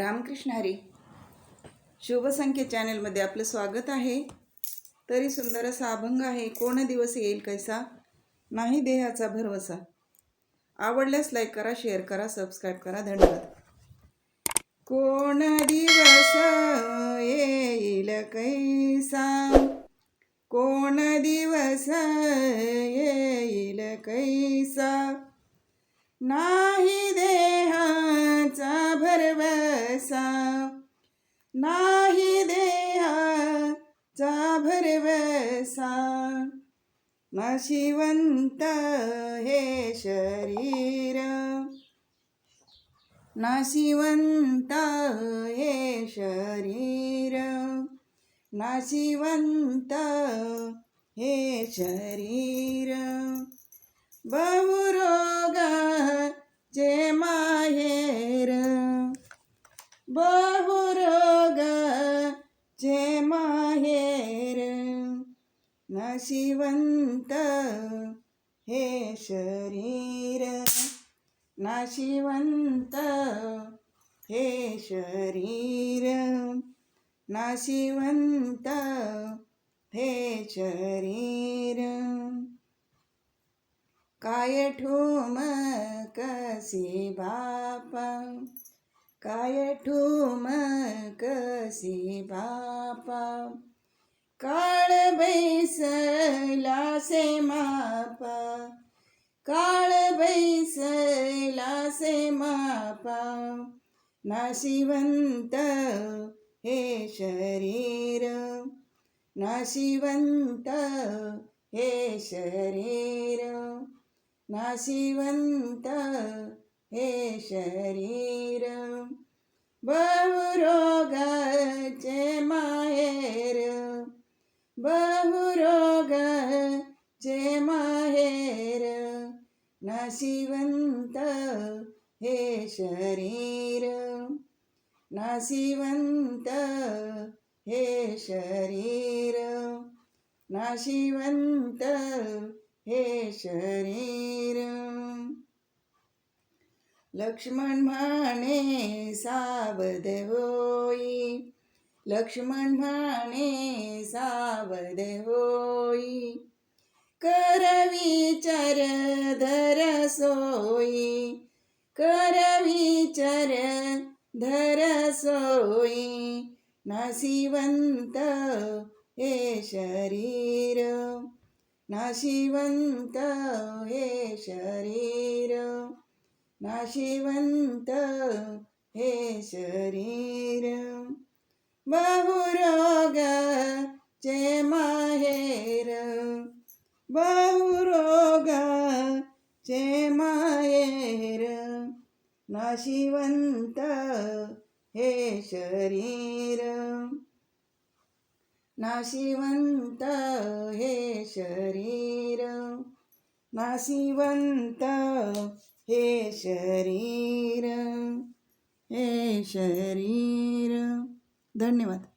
रामकृष्ण हरी. शुभसंख्या चॅनेलमध्ये आपलं स्वागत आहे. तरी सुंदर असा अभंग आहे कोण दिवस येईल कैसा? नाही देहाचा भरवसा. आवडल्यास लाईक करा शेअर करा सबस्क्राईब करा धन्यवाद. कोण दिवस येईल कैसा? कोण दिवस येईल कैसा? ना नाशिवंत हे शरीर. नशिवंत हे शरीर. नाशिवंत हे शरीर. बहुरोग जे माहेर. बहु नाशिवंत हे शरीर. नाशिवंत हे शरीर. नाशिवंत हे शरीर. काय ठोम कसी बापा? काय ठोम कसी बापा? काळ बैसला से मापा काळ बैसला से मापा नाशिवंत हे शरीर नाशिवंत हे शरीर नाशिवंत हे शरीर. बहुरो बहुरोगाचे माहेर नाशिवंत हे शरीर. नाशिवंत हे शरीर. नाशिवंत हे शरीर. लक्ष्मण म्हणे सावध होई लक्ष्मण म्हणे सावध होई. करवी चर धर सोई. करवी चर धर सोई. नाशिवंत हे शरीर. नाशिवंत हे शरीर. नाशिवंत हे शरीर. बहुरोग चे माहेर. बहुरोग चे माहेर. नाशिवंत हे शरीर. नाशिवंत हे शरीर. नाशिवंत हे शरीर. हे शरीर. धन्यवाद.